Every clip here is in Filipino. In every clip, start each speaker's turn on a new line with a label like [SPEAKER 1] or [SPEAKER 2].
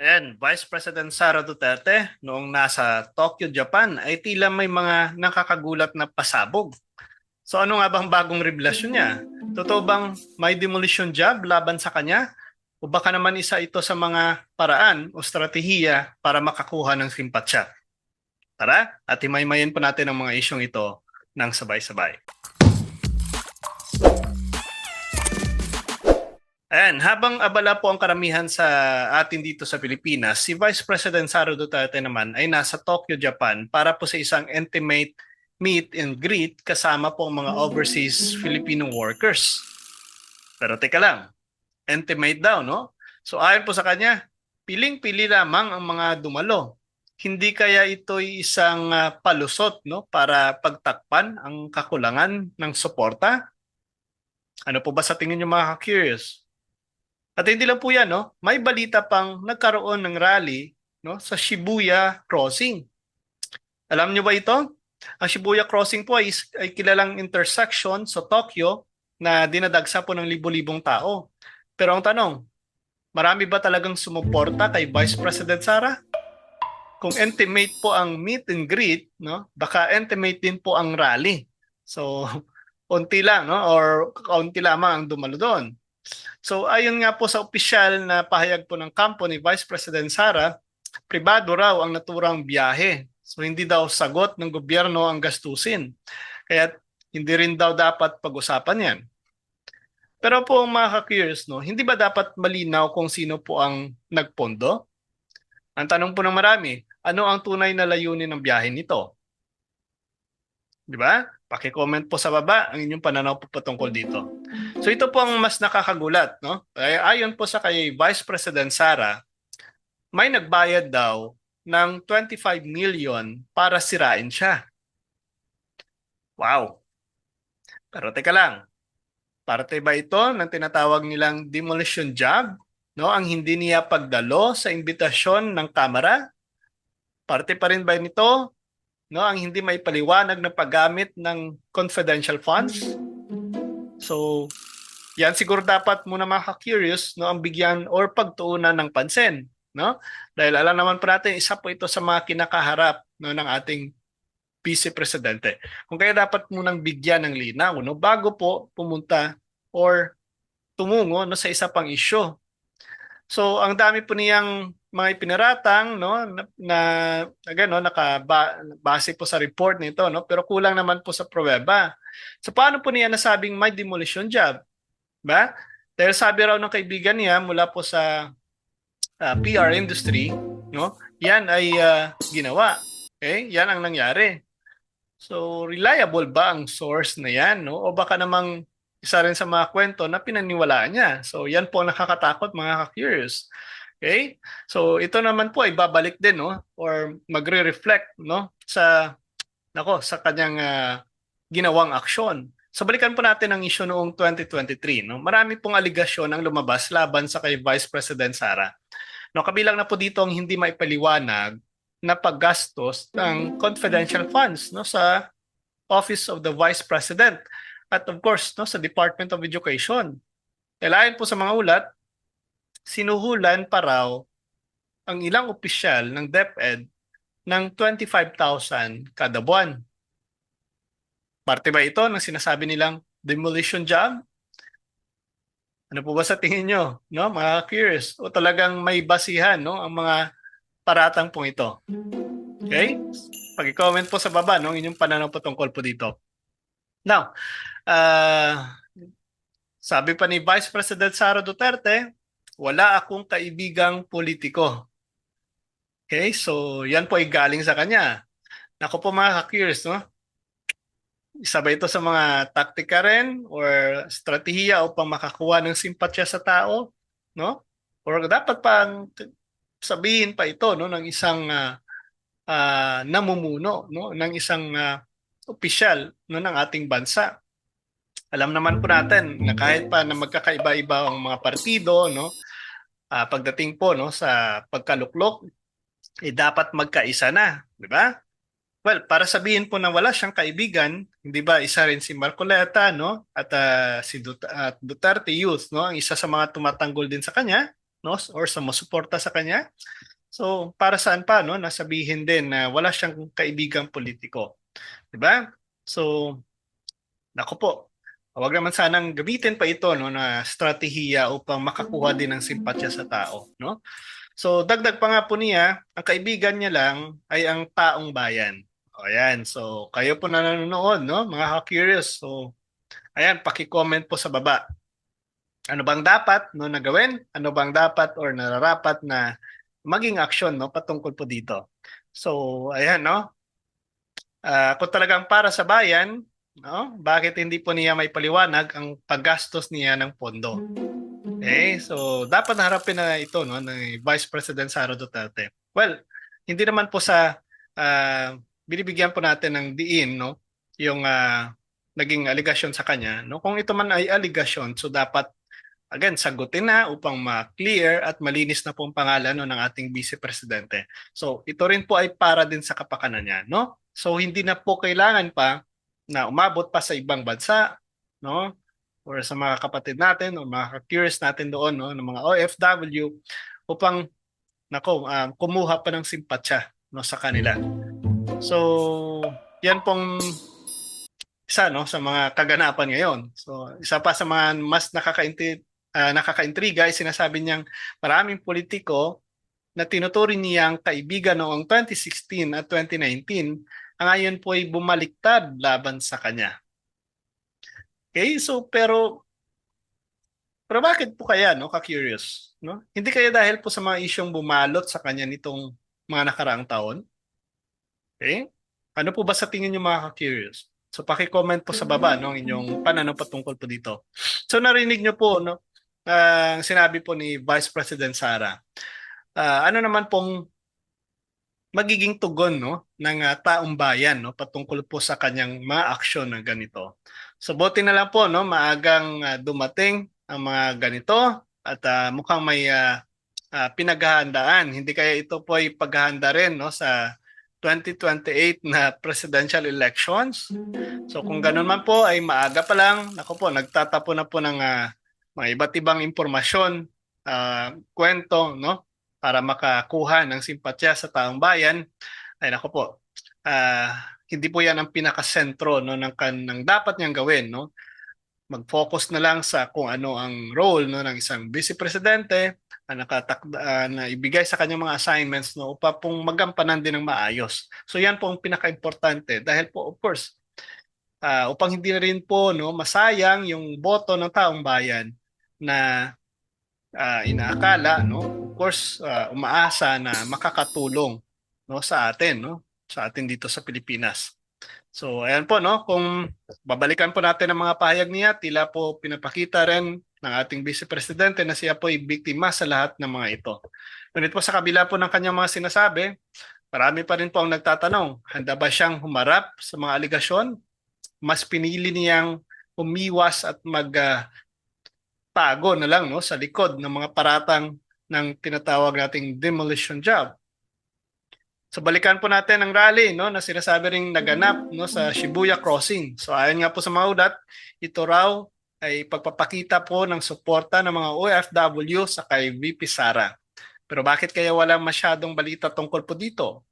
[SPEAKER 1] Ayan, Vice President Sara Duterte noong nasa Tokyo, Japan ay tila may mga nakakagulat na pasabog. So ano nga bang bagong revelasyon niya? Totoo bang may demolition job laban sa kanya? O baka naman isa ito sa mga paraan o strategiya para makakuha ng simpatsya? Tara, at himaymayin po natin ang mga isyong ito ng sabay-sabay. Ayan, habang abala po ang karamihan sa atin dito sa Pilipinas, si Vice President Sara Duterte naman ay nasa Tokyo, Japan para po sa isang intimate meet and greet kasama po ang mga overseas Filipino workers. Pero teka lang, intimate daw, no? So ayon po sa kanya, piling-pili lamang ang mga dumalo. Hindi kaya ito'y isang ah, palusot no para pagtakpan ang kakulangan ng suporta? Ano po ba sa tingin niyo mga curious? At hindi lang po yan, no? May balita pang nagkaroon ng rally no, sa Shibuya Crossing. Alam niyo ba ito? Ang Shibuya Crossing po ay, ay kilalang intersection sa Tokyo na dinadagsa po ng libo-libong tao. Pero ang tanong, marami ba talagang sumuporta kay Vice President Sara? Kung intimate po ang meet and greet, no, baka intimate din po ang rally. So, unti lang, no, or kaunti lamang ang dumalo doon. So ayon nga po sa opisyal na pahayag po ng kampo ni Vice President Sara, pribado raw ang naturang biyahe. So hindi daw sagot ng gobyerno ang gastusin. Kaya hindi rin daw dapat pag-usapan yan. Pero po mga ka-curious, no, hindi ba dapat malinaw kung sino po ang nagpondo? Ang tanong po ng marami, ano ang tunay na layunin ng biyahe nito? Di ba? Paki-comment po sa baba ang inyong pananaw po patungkol dito. So ito po ang mas nakakagulat, no? Ay, ayon po sa kay Vice President Sara, may nagbayad daw ng 25 million para sirain siya. Wow. Pero teka lang. Parte ba ito ng tinatawag nilang demolition job? No, ang hindi niya pagdalo sa imbitasyon ng kamera? Parte pa rin ba nito no ang hindi may paliwanag na paggamit ng confidential funds? So, yan siguro dapat muna mga curious no ang bigyan or pagtuunan ng pansin, no? Dahil alam naman po natin isa po ito sa mga kinakaharap no ng ating vice presidente. Kung kaya dapat munang bigyan ng linaw no bago po pumunta or tumungo no sa isa pang issue. So, ang dami po niyang mga ipinaratang no na, na again no nakabase po sa report nito no pero kulang naman po sa pruweba. So paano po niya nasabing may demolition job? Ba? Dahil sabi raw ng kaibigan niya mula po sa uh, PR industry, no? Yan ay uh, ginawa. Okay? Yan ang nangyari. So reliable ba ang source na yan, no? O baka namang isa rin sa mga kwento na pinaniwalaan niya. So yan po ang nakakatakot mga curious. Okay? So ito naman po ay babalik din no or magre-reflect no sa nako sa kanyang uh, ginawang aksyon. So balikan po natin ang issue noong 2023 no. Marami pong aligasyon ang lumabas laban sa kay Vice President Sara. No kabilang na po dito ang hindi maipaliwanag na paggastos ng confidential funds no sa Office of the Vice President at of course no sa Department of Education. Kailangan po sa mga ulat, sinuhulan pa raw ang ilang opisyal ng DepEd ng 25,000 kada buwan. Parte ba ito ng sinasabi nilang demolition job? Ano po ba sa tingin nyo? No, mga curious. O talagang may basihan no, ang mga paratang pong ito. Okay? Pag-comment po sa baba no, inyong pananaw po tungkol po dito. Now, uh, sabi pa ni Vice President Sara Duterte, wala akong kaibigang politiko. Okay, so yan po ay galing sa kanya. Nako po mga ka-curious, no? Isa ba ito sa mga taktika rin or strategiya upang makakuha ng simpatya sa tao, no? Or dapat pang sabihin pa ito no ng isang uh, uh, namumuno no ng isang uh, opisyal no ng ating bansa. Alam naman po natin na kahit pa na magkakaiba-iba ang mga partido no uh, pagdating po no sa pagkaluklok eh dapat magkaisa na, di ba? Well, para sabihin po na wala siyang kaibigan, hindi ba isa rin si Marcoleta no at uh, si Dut- uh, Duterte Youth no ang isa sa mga tumatanggol din sa kanya, no or sa masuporta sa kanya. So para saan pa no nasabihin din na wala siyang kaibigang politiko. 'Di ba? So nako po. Huwag naman sanang gamitin pa ito no na strategiya upang makakuha din ng simpatya sa tao, no? So dagdag pa nga po niya, ang kaibigan niya lang ay ang taong bayan. O ayan, so kayo po na nanonood, no? Mga ka-curious. So ayan, paki-comment po sa baba. Ano bang dapat no na gawin? Ano bang dapat or nararapat na maging aksyon no patungkol po dito. So ayan no. Ah, kung talagang para sa bayan, no? Bakit hindi po niya may paliwanag ang paggastos niya ng pondo? Okay, so dapat harapin na ito no ng Vice President Sara Duterte. Well, hindi naman po sa ah, binibigyan po natin ng diin no yung ah, naging aligasyon sa kanya no kung ito man ay aligasyon so dapat again sagutin na upang ma-clear at malinis na po ang pangalan no, ng ating vice presidente. So ito rin po ay para din sa kapakanan niya no. So hindi na po kailangan pa na umabot pa sa ibang bansa no or sa mga kapatid natin o mga curious natin doon no ng mga OFW upang nako um, kumuha pa ng simpatya no sa kanila. So yan pong isa no sa mga kaganapan ngayon. So isa pa sa mga mas nakakainti ah, nakakaintriga ay sinasabi niyang maraming politiko na tinuturing niyang kaibigan noong 2016 at 2019 ang ngayon po ay bumaliktad laban sa kanya. Okay, so pero pero bakit po kaya no ka-curious, no? Hindi kaya dahil po sa mga isyong bumalot sa kanya nitong mga nakaraang taon? Okay? Ano po ba sa tingin niyo mga ka-curious? So paki-comment po sa baba no inyong pananaw patungkol po dito. So narinig niyo po no ang sinabi po ni Vice President Sara. Ah, ano naman pong magiging tugon no ng ah, taong bayan no patungkol po sa kanyang mga aksyon na ganito. So buti na lang po no maagang ah, dumating ang mga ganito at ah, mukhang may ah, ah, pinaghahandaan. Hindi kaya ito po ay paghahanda rin no sa 2028 na presidential elections. So kung ganun man po ay maaga pa lang, nako po nagtatapo na po ng ah, mga iba't ibang impormasyon, ah, kwento, no? Para makakuha ng simpatya sa taong bayan. Ay nako po, ah, hindi po yan ang pinakasentro no, ng, ng dapat niyang gawin. No? Mag-focus na lang sa kung ano ang role no, ng isang vice presidente na nakatakda ah, na ibigay sa kanyang mga assignments no upang pong magampanan din ng maayos. So yan po ang pinaka-importante dahil po of course ah, upang hindi na rin po no masayang yung boto ng taong bayan na ah, inaakala no of course ah, umaasa na makakatulong no sa atin no sa atin dito sa Pilipinas. So ayan po no kung babalikan po natin ang mga pahayag niya tila po pinapakita rin ng ating Vice Presidente na siya po ay biktima sa lahat ng mga ito. Ngunit po sa kabila po ng kanyang mga sinasabi, marami pa rin po ang nagtatanong, handa ba siyang humarap sa mga aligasyon? Mas pinili niyang umiwas at mag ah, tago na lang no sa likod ng mga paratang ng tinatawag nating demolition job. So balikan po natin ang rally no na sinasabi ring naganap no sa Shibuya Crossing. So ayon nga po sa mga ulat, ito raw ay pagpapakita po ng suporta ng mga OFW sa kay VP Sara. Pero bakit kaya wala masyadong balita tungkol po dito?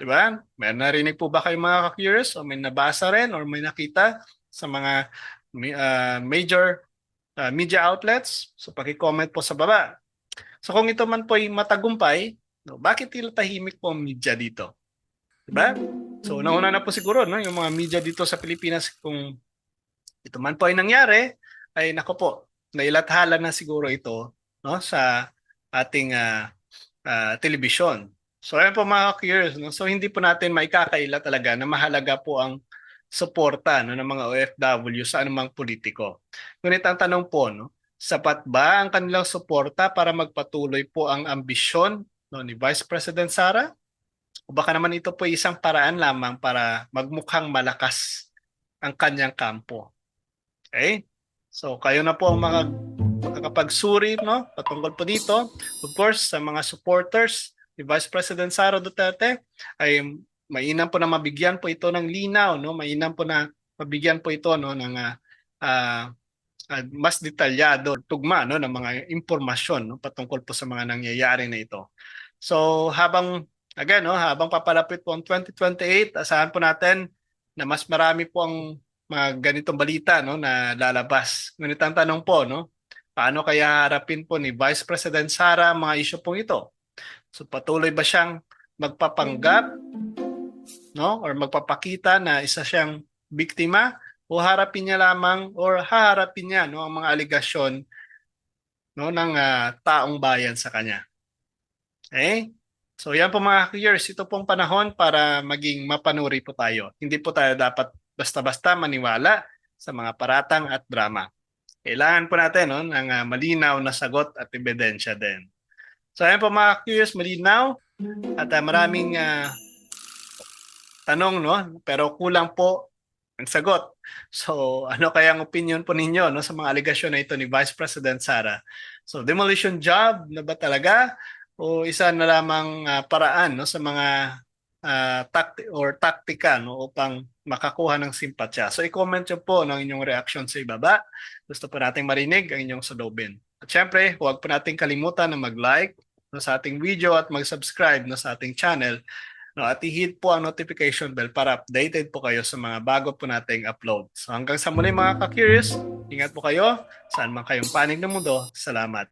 [SPEAKER 1] 'Di ba? May narinig po ba kayo mga ka-curious o may nabasa rin or may nakita sa mga uh, major uh, media outlets? So paki-comment po sa baba. So kung ito man po ay matagumpay, no, bakit tila tahimik po ang media dito? 'Di ba? So nauna na po siguro no yung mga media dito sa Pilipinas kung ito man po ay nangyari, ay nako po, nailathala na siguro ito no sa ating uh, uh, telebisyon. So ayan po mga curious, no? so hindi po natin maikakaila talaga na mahalaga po ang suporta no, ng mga OFW sa anumang politiko. Ngunit ang tanong po, no, sapat ba ang kanilang suporta para magpatuloy po ang ambisyon no, ni Vice President Sara? O baka naman ito po isang paraan lamang para magmukhang malakas ang kanyang kampo. Okay? So kayo na po ang mga makakapagsuri no patungkol po dito. Of course, sa mga supporters ni Vice President Sara Duterte ay mainam po na mabigyan po ito ng linaw no mainam po na mabigyan po ito no ng uh, uh, mas detalyado tugma no ng mga impormasyon no patungkol po sa mga nangyayari na ito. So habang again no habang papalapit po ang 2028, asahan po natin na mas marami po ang mga ganitong balita no na lalabas. Ngunit ang tanong po no, paano kaya harapin po ni Vice President Sara mga isyu pong ito? So patuloy ba siyang magpapanggap no or magpapakita na isa siyang biktima o harapin niya lamang or haharapin niya no ang mga aligasyon no ng ah, taong bayan sa kanya. Okay? So yan po mga clears, ito pong panahon para maging mapanuri po tayo. Hindi po tayo dapat basta-basta maniwala sa mga paratang at drama. Kailangan po natin no, ng ah, malinaw na sagot at ebidensya din. So ayan po mga clears, malinaw at ah, maraming ah, tanong no, pero kulang po ang sagot. So, ano kaya ang opinion po ninyo no sa mga aligasyon na ito ni Vice President Sara? So, demolition job na ba talaga o isa na lamang ah, paraan no sa mga ah, tacti or taktika no upang makakuha ng simpatya. So, i-comment nyo po ng inyong reaction sa ibaba. Gusto po nating marinig ang inyong salubin. At syempre, huwag po nating kalimutan na mag-like no, sa ating video at mag-subscribe no, sa ating channel No, at i-hit po ang notification bell para updated po kayo sa mga bago po nating upload. So hanggang sa muli mga ka-curious, ingat po kayo, saan man kayong panig ng mundo. Salamat.